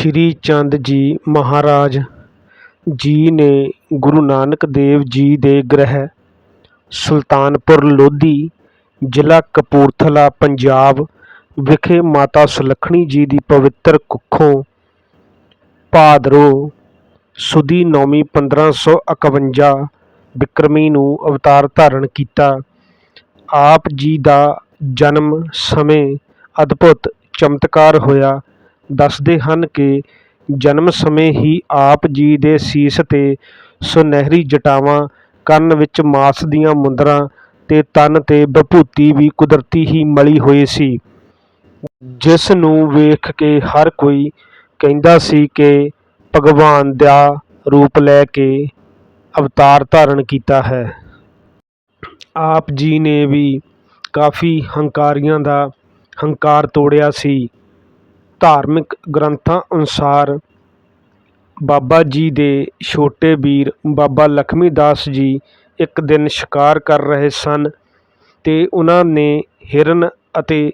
ਸ਼੍ਰੀ ਚੰਦ ਜੀ ਮਹਾਰਾਜ ਜੀ ਨੇ ਗੁਰੂ ਨਾਨਕ ਦੇਵ ਜੀ ਦੇ ਗ੍ਰਹਿ ਸੁਲਤਾਨਪੁਰ ਲੋਧੀ, ਜ਼ਿਲ੍ਹਾ ਕਪੂਰਥਲਾ, ਪੰਜਾਬ ਵਿਖੇ ਮਾਤਾ ਸੁਲੱਖਣੀ ਜੀ ਦੀ ਪਵਿੱਤਰ ਕੁੱਖੋਂ ਭਾਦਰੋ ਸੁਦੀ ਨੌਵੀਂ 1551 ਬਿਕਰਮੀ ਨੂੰ ਅਵਤਾਰ ਧਾਰਨ ਕੀਤਾ। ਆਪ ਜੀ ਦਾ ਜਨਮ ਸਮੇਂ ਅਦਭੁਤ ਚਮਤਕਾਰ ਹੋਇਆ। ਦੱਸਦੇ ਹਨ ਕਿ ਜਨਮ ਸਮੇਂ ਹੀ ਆਪ ਜੀ ਦੇ ਸੀਸ ਤੇ ਸੁਨਹਿਰੀ ਜਟਾਵਾਂ ਕੰਨ ਵਿੱਚ ਮਾਸ ਦੀਆਂ ਮੁੰਦਰਾਂ ਤੇ ਤਨ ਤੇ ਵਿਭੂਤੀ ਵੀ ਕੁਦਰਤੀ ਹੀ ਮਲੀ ਹੋਈ ਸੀ। ਜਿਸ ਨੂੰ ਵੇਖ ਕੇ ਹਰ ਕੋਈ ਕਹਿੰਦਾ ਸੀ ਕਿ ਭਗਵਾਨ ਦਾ ਰੂਪ ਲੈ ਕੇ ਅਵਤਾਰ ਧਾਰਨ ਕੀਤਾ ਹੈ। ਆਪ ਜੀ ਨੇ ਵੀ ਕਾਫੀ ਹੰਕਾਰੀਆਂ ਦਾ ਹੰਕਾਰ ਤੋੜਿਆ ਸੀ। ਧਾਰਮਿਕ ਗ੍ਰੰਥਾਂ ਅਨੁਸਾਰ ਬਾਬਾ ਜੀ ਦੇ ਛੋਟੇ ਵੀਰ ਬਾਬਾ ਲਖਮੀ ਦਾਸ ਜੀ ਇੱਕ ਦਿਨ ਸ਼ਿਕਾਰ ਕਰ ਰਹੇ ਸਨ ਅਤੇ ਉਹਨਾਂ ਨੇ ਹਿਰਨ ਅਤੇ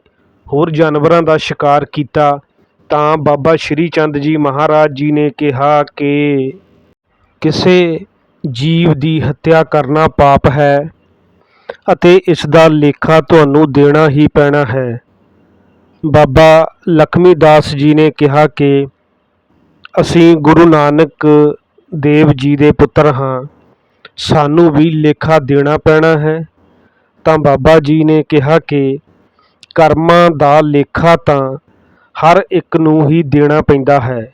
ਹੋਰ ਜਾਨਵਰਾਂ ਦਾ ਸ਼ਿਕਾਰ ਕੀਤਾ, ਤਾਂ ਬਾਬਾ ਸ਼੍ਰੀ ਚੰਦ ਜੀ ਮਹਾਰਾਜ ਜੀ ਨੇ ਕਿਹਾ ਕਿ ਕਿਸੇ ਜੀਵ ਦੀ ਹੱਤਿਆ ਕਰਨਾ ਪਾਪ ਹੈ ਅਤੇ ਇਸ ਦਾ ਲੇਖਾ ਤੁਹਾਨੂੰ ਦੇਣਾ ਹੀ ਪੈਣਾ ਹੈ। ਬਾਬਾ ਲਖਮੀ ਦਾਸ ਜੀ ਨੇ ਕਿਹਾ ਕਿ ਅਸੀਂ ਗੁਰੂ ਨਾਨਕ ਦੇਵ ਜੀ ਦੇ ਪੁੱਤਰ ਹਾਂ। ਸਾਨੂੰ ਵੀ ਲੇਖਾ ਦੇਣਾ ਪੈਣਾ ਹੈ। ਤਾਂ ਬਾਬਾ ਜੀ ਨੇ ਕਿਹਾ ਕਿ ਕਰਮਾਂ ਦਾ ਲੇਖਾ ਤਾਂ ਹਰ ਇੱਕ ਨੂੰ ਹੀ ਦੇਣਾ ਪੈਂਦਾ ਹੈ।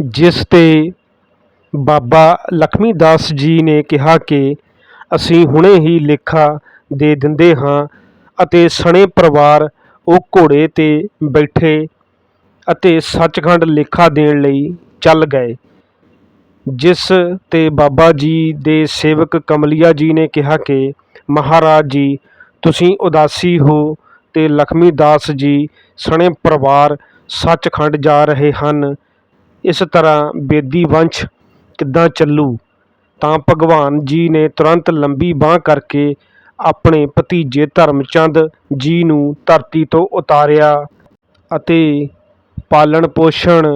ਜਿਸ ਤੇ ਬਾਬਾ ਲਖਮੀ ਦਾਸ ਜੀ ਨੇ ਕਿਹਾ ਕਿ ਅਸੀਂ ਹੁਣੇ ਹੀ ਲੇਖਾ ਦੇ ਦਿੰਦੇ ਹਾਂ ਅਤੇ ਸਣੇ ਪਰਿਵਾਰ ਉਹ ਘੋੜੇ ਤੇ ਬੈਠੇ ਅਤੇ ਸੱਚਖੰਡ ਲੇਖਾ ਦੇਣ ਲਈ ਚੱਲ ਗਏ, ਜਿਸ ਤੇ ਬਾਬਾ ਜੀ ਦੇ ਸੇਵਕ ਕਮਲੀਆ ਜੀ ਨੇ ਕਿਹਾ ਕਿ, ਮਹਾਰਾਜ ਜੀ, ਤੁਸੀਂ ਉਦਾਸੀ ਹੋ ਅਤੇ ਲਖਮੀ ਦਾਸ ਜੀ ਸਣੇ ਪਰਿਵਾਰ ਸੱਚਖੰਡ ਜਾ ਰਹੇ ਹਨ। ਇਸ ਤਰ੍ਹਾਂ ਬੇਦੀ ਵੰਸ਼ ਕਿੱਦਾਂ ਚੱਲੂ? ਤਾਂ ਭਗਵਾਨ ਜੀ ਨੇ ਤੁਰੰਤ ਲੰਬੀ ਬਾਹ ਕਰਕੇ ਆਪਣੇ ਭਤੀਜੇ ਧਰਮਚੰਦ ਜੀ ਨੂੰ ਧਰਤੀ ਤੋਂ ਉਤਾਰਿਆ ਅਤੇ ਪਾਲਣ ਪੋਸ਼ਣ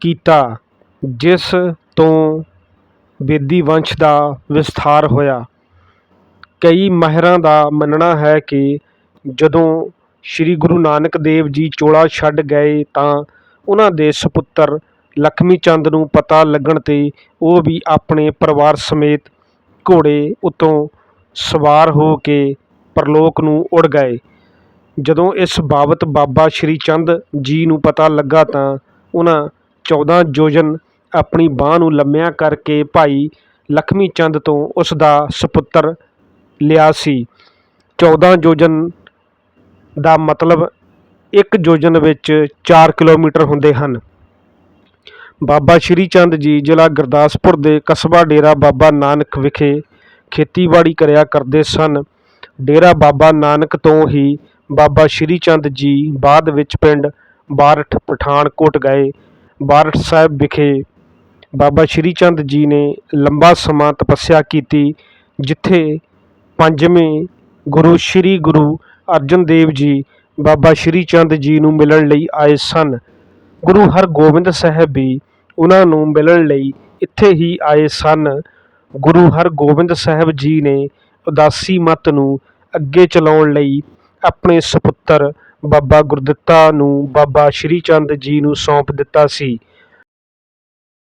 ਕੀਤਾ, ਜਿਸ ਤੋਂ ਬੇਦੀ ਵੰਸ਼ ਦਾ ਵਿਸਥਾਰ ਹੋਇਆ। ਕਈ ਮਾਹਿਰਾਂ ਦਾ ਮੰਨਣਾ ਹੈ ਕਿ ਜਦੋਂ ਸ੍ਰੀ ਗੁਰੂ ਨਾਨਕ ਦੇਵ ਜੀ ਚੋਲਾ ਛੱਡ ਗਏ ਤਾਂ ਉਹਨਾਂ ਦੇ ਸੁਪੁੱਤਰ ਲਖਮੀ ਚੰਦ ਨੂੰ ਪਤਾ ਲੱਗਣ ਤੇ ਉਹ ਵੀ ਆਪਣੇ ਪਰਿਵਾਰ ਸਮੇਤ ਘੋੜੇ ਉਤੋਂ ਸਵਾਰ ਹੋ ਕੇ ਪਰਲੋਕ ਨੂੰ ਉੜ ਗਏ। ਜਦੋਂ ਇਸ ਬਾਬਤ ਬਾਬਾ ਸ਼੍ਰੀ ਚੰਦ ਜੀ ਨੂੰ ਪਤਾ ਲੱਗਾ ਤਾਂ ਉਹਨਾਂ 14 ਯੋਜਨ ਆਪਣੀ ਬਾਹ ਨੂੰ ਲੰਮਿਆ ਕਰਕੇ ਭਾਈ ਲਖਮੀ ਚੰਦ ਤੋਂ ਉਸ ਦਾ ਸੁਪੁੱਤਰ ਲਿਆ ਸੀ। 14 ਯੋਜਨ ਦਾ ਮਤਲਬ ਇੱਕ ਯੋਜਨ ਵਿੱਚ 4 ਕਿਲੋਮੀਟਰ ਹੁੰਦੇ ਹਨ। ਬਾਬਾ ਸ਼੍ਰੀ ਚੰਦ ਜੀ ਜ਼ਿਲ੍ਹਾ ਗੁਰਦਾਸਪੁਰ ਦੇ ਕਸਬਾ ਡੇਰਾ ਬਾਬਾ ਨਾਨਕ ਵਿਖੇ ਖੇਤੀਬਾੜੀ ਕਰਿਆ ਕਰਦੇ ਸਨ। ਡੇਰਾ ਬਾਬਾ ਨਾਨਕ ਤੋਂ ਹੀ ਬਾਬਾ ਸ਼੍ਰੀ ਚੰਦ ਜੀ ਬਾਅਦ ਵਿੱਚ ਪਿੰਡ ਬਾਰਠ, ਪਠਾਨਕੋਟ ਗਏ। ਬਾਰਠ ਸਾਹਿਬ ਵਿਖੇ ਬਾਬਾ ਸ਼੍ਰੀ ਚੰਦ ਜੀ ਨੇ ਲੰਬਾ ਸਮਾਂ ਤਪੱਸਿਆ ਕੀਤੀ, ਜਿੱਥੇ ਪੰਜਵੇਂ ਗੁਰੂ ਸ਼੍ਰੀ ਗੁਰੂ ਅਰਜਨ ਦੇਵ ਜੀ ਬਾਬਾ ਸ਼੍ਰੀ ਚੰਦ ਜੀ ਨੂੰ ਮਿਲਣ ਲਈ ਆਏ ਸਨ। ਗੁਰੂ ਹਰਗੋਬਿੰਦ ਸਾਹਿਬ ਵੀ ਉਹਨਾਂ ਨੂੰ ਮਿਲਣ ਲਈ ਇੱਥੇ ਹੀ ਆਏ ਸਨ। ਗੁਰੂ ਹਰਗੋਬਿੰਦ ਸਾਹਿਬ ਜੀ ਨੇ ਉਦਾਸੀ ਮੱਤ ਨੂੰ ਅੱਗੇ ਚਲਾਉਣ ਲਈ ਆਪਣੇ ਸੁਪੁੱਤਰ ਬਾਬਾ ਗੁਰਦਿੱਤਾ ਨੂੰ ਬਾਬਾ ਸ਼੍ਰੀ ਚੰਦ ਜੀ ਨੂੰ ਸੌਂਪ ਦਿੱਤਾ ਸੀ।